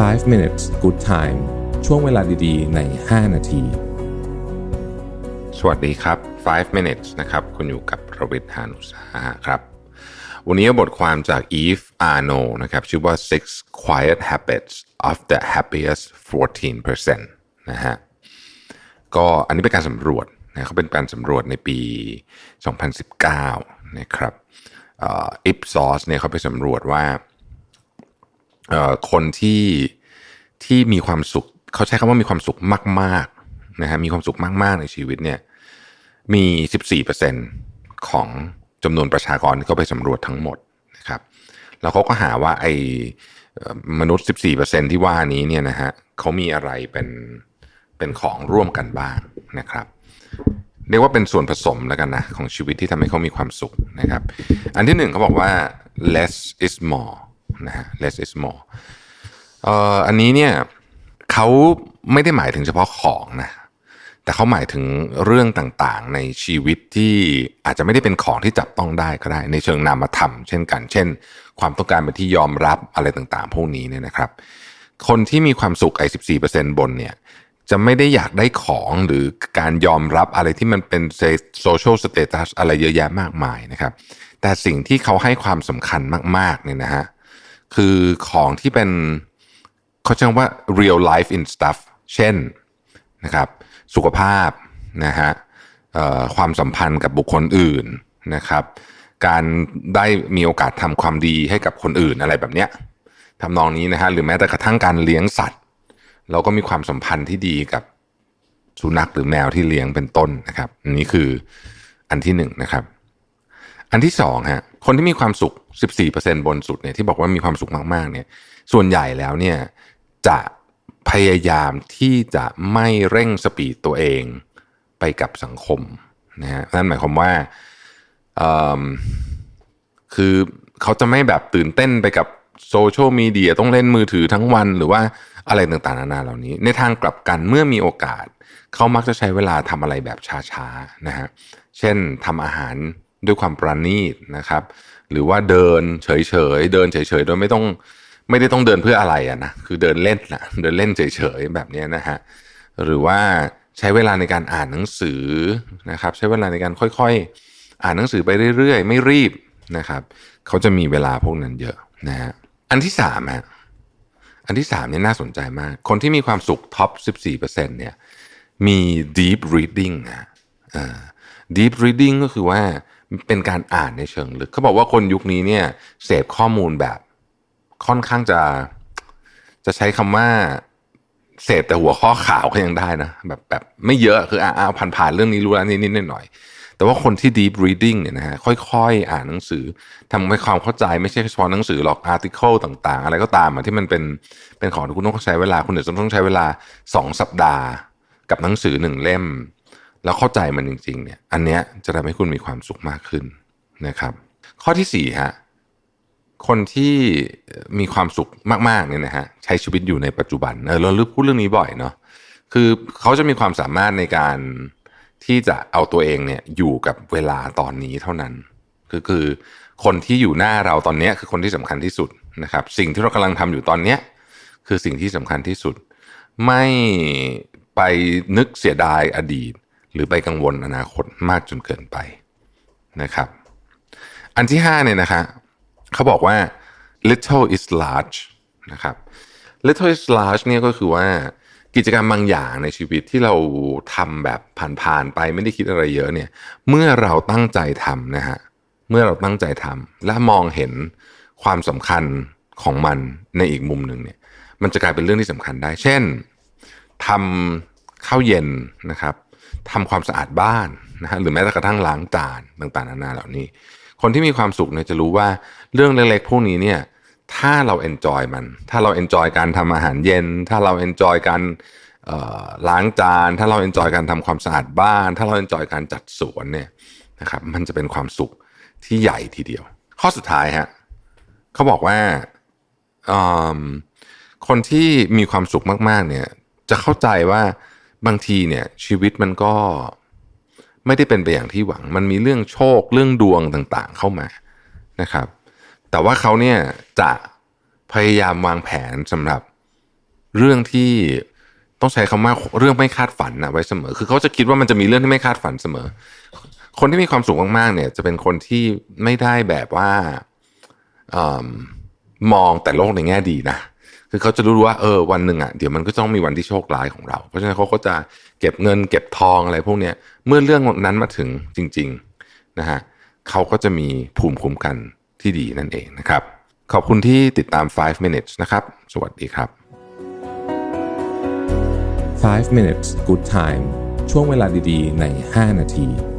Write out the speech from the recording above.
5 minutes good time ช่วงเวลาดีๆ ใน 5 นาที สวัสดีครับ 5 minutes นะครับ คุณอยู่กับประวิทยานุสาหะครับ วันนี้บทความจาก Eve Arno นะครับ ชื่อว่า six quiet habits of the happiest 14%นะฮะ ก็อันนี้เป็นการสำรวจนะเขาเป็นการสำรวจในปี 2019 นะครับอิปซอสเนี่ยเขาไปสำรวจว่า คนที่ที่มีความสุข เขาใช้คำว่ามีความสุขมากๆนะฮะมีความสุขมากๆในชีวิตเนี่ยมี 14%ของจำนวนประชากรที่เขาไปสำรวจทั้งหมดนะครับแล้วเขาก็หาว่าไอ้มนุษย์ 14%ที่ว่านี้เนี่ยนะฮะเขามีอะไรเป็นเป็นของร่วมกันบ้างนะครับ เรียกว่าเป็นส่วนผสมแล้วกันนะของชีวิตที่ทำให้เขามีความสุขนะครับ อันที่หนึ่งเขาบอกว่า less is more นะฮะ less is more เอ่ออันนี้เนี่ยเขาไม่ได้หมายถึงเฉพาะของนะแต่เขาหมายถึงเรื่องต่างๆ ในชีวิตที่อาจจะไม่ได้เป็นของที่จับต้องได้ก็ได้ ในเชิงนามธรรมเช่นกัน เช่น ความต้องการเป็นที่ยอมรับอะไรต่างๆ พวกนี้เนี่ยนะครับ คนที่มีความสุขไอ้14%บนเนี่ยจะไม่ได้อยากได้ของหรือการยอมรับอะไรที่มันเป็นโซเชียลสเตตัสอะไรเยอะแยะมากมายนะครับ แต่สิ่งที่เขาให้ความสำคัญมากๆเนี่ยนะฮะ คือของที่เป็นเขาใช้คำว่า real life in stuff เช่นนะครับสุขภาพนะฮะความสัมพันธ์กับบุคคลอื่นนะครับการได้มีโอกาสทำความดีให้กับคนอื่นอะไรแบบเนี้ยทำนองนี้นะฮะหรือแม้แต่กระทั่งการเลี้ยงสัตว์ เราก็มีความสัมพันธ์ที่ดีกับสุนัขหรือแมวที่เลี้ยงเป็นต้นนะครับอันนี้คืออันที่หนึ่งนะครับ อันที่สองฮะ คนที่มีความสุข 14%บนสุดเนี่ยที่บอกว่ามีความสุขมากๆเนี่ย ส่วนใหญ่แล้วเนี่ยจะพยายามที่จะไม่เร่งสปีดตัวเองไปกับสังคมนะฮะนั่นหมายความว่าคือเขาจะไม่แบบตื่นเต้นไปกับโซเชียลมีเดียต้องเล่นมือถือทั้งวันหรือว่าอะไรต่างๆนานาเหล่านี้ ในทางกลับกันเมื่อมีโอกาส เขามักจะใช้เวลาทำอะไรแบบช้าๆนะฮะเช่นทำอาหาร ด้วยความประณีตนะครับ หรือว่าเดินเฉยๆเดินเฉยๆโดยไม่ต้องไม่ได้ต้องเดินเพื่ออะไรอะนะคือเดินเล่นนะเดินเล่นเฉยๆแบบนี้นะฮะหรือว่าใช้เวลาในการอ่านหนังสือนะครับ ใช้เวลาในการค่อยๆ อ่านหนังสือไปเรื่อยๆ ไม่รีบนะครับเขาจะมีเวลาพวกนั้นเยอะนะฮะอันที่สามฮะอันที่สามนี่น่าสนใจมาก คนที่มีความสุขท็อป14%เนี่ยมี deep reading นะอ่า deep reading ก็คือว่า เป็นการอ่านในเชิงลึกเขาบอกว่าคนยุคนี้เนี่ยเสพข้อมูลแบบค่อนข้างจะ จะใช้คำว่าเสพแต่หัวข้อข่าวก็ยังได้นะ แบบแบบไม่เยอะคืออ่าเอาผ่านๆเรื่องนี้รู้แล้วนิดๆหน่อยๆแต่ว่าคนที่ deep reading เนี่ยนะฮะค่อยๆ อ่านหนังสือทำให้ความเข้าใจไม่ใช่เฉพาะหนังสือหรอก article ต่างๆ อะไรก็ตามอะที่มันเป็นเป็นของที่คุณต้องใช้เวลาคุณอาจจะต้องใช้เวลาสองสัปดาห์ กับหนังสือหนึ่งเล่ม แล้วเข้าใจมันจริงๆเนี่ยอันเนี้ยจะทำให้คุณมีความสุขมากขึ้นนะครับ ข้อที่สี่ฮะคนที่มีความสุขมากๆเนี่ยนะฮะใช้ชีวิตอยู่ในปัจจุบันเออเราลืมพูดเรื่องนี้บ่อยเนาะคือเขาจะมีความสามารถในการที่จะเอาตัวเองเนี่ยอยู่กับเวลาตอนนี้เท่านั้นคือคือคนที่อยู่หน้าเราตอนนี้คือคนที่สำคัญที่สุดนะครับ สิ่งที่เรากำลังทำอยู่ตอนเนี้ยคือสิ่งที่สำคัญที่สุด ไม่ไปนึกเสียดายอดีต หรือไปกังวลอนาคตมากจนเกินไปนะครับ อันที่ห้าเนี่ยนะคะเขาบอกว่า little is large นะครับ little is large เนี่ยก็คือว่ากิจกรรมบางอย่างในชีวิตที่เราทำแบบผ่านๆไปไม่ได้คิดอะไรเยอะเนี่ย เมื่อเราตั้งใจทำนะฮะเมื่อเราตั้งใจทำและมองเห็นความสำคัญของมันในอีกมุมหนึ่งเนี่ย มันจะกลายเป็นเรื่องที่สำคัญได้ เช่นทำข้าวเย็นนะครับ ทำความสะอาดบ้านนะฮะหรือแม้กระทั่งล้างจานต่างๆนานาเหล่านี้ คนที่มีความสุขเนี่ยจะรู้ว่าเรื่องเล็กๆพวกนี้เนี่ยถ้าเราเอนจอยมัน ถ้าเราเอนจอยการทำอาหารเย็น ถ้าเราเอนจอยการล้างจาน ถ้าเราเอนจอยการทำความสะอาดบ้าน ถ้าเราเอนจอยการจัดสวนเนี่ยนะครับมันจะเป็นความสุขที่ใหญ่ทีเดียว ข้อสุดท้ายฮะเขาบอกว่าคนที่มีความสุขมากๆเนี่ยจะเข้าใจว่า บางทีเนี่ยชีวิตมันก็ไม่ได้เป็นไปอย่างที่หวัง มันมีเรื่องโชคเรื่องดวงต่างๆเข้ามานะครับ แต่ว่าเขาเนี่ยจะพยายามวางแผนสำหรับเรื่องที่ต้องใช้คำว่าเรื่องไม่คาดฝันนะไว้เสมอ คือเขาจะคิดว่ามันจะมีเรื่องที่ไม่คาดฝันเสมอ คนที่มีความสุขมากๆเนี่ย จะเป็นคนที่ไม่ได้แบบว่าอมมองแต่โลกในแง่ดีนะ คือเขาจะรู้ว่าเออวันหนึ่งอะเดี๋ยวมันก็ต้องมีวันที่โชคร้ายของเรา เพราะฉะนั้นเขาก็จะเก็บเงิน เก็บทองอะไรพวกเนี้ยเมื่อเรื่องนั้นมาถึงจริงๆนะฮะเขาก็จะมีภูมิคุ้มกันที่ดีนั่นเองนะครับ ขอบคุณที่ติดตาม 5 minutes นะครับ สวัสดีครับ 5 minutes good time ช่วงเวลาดีๆ ใน 5 นาที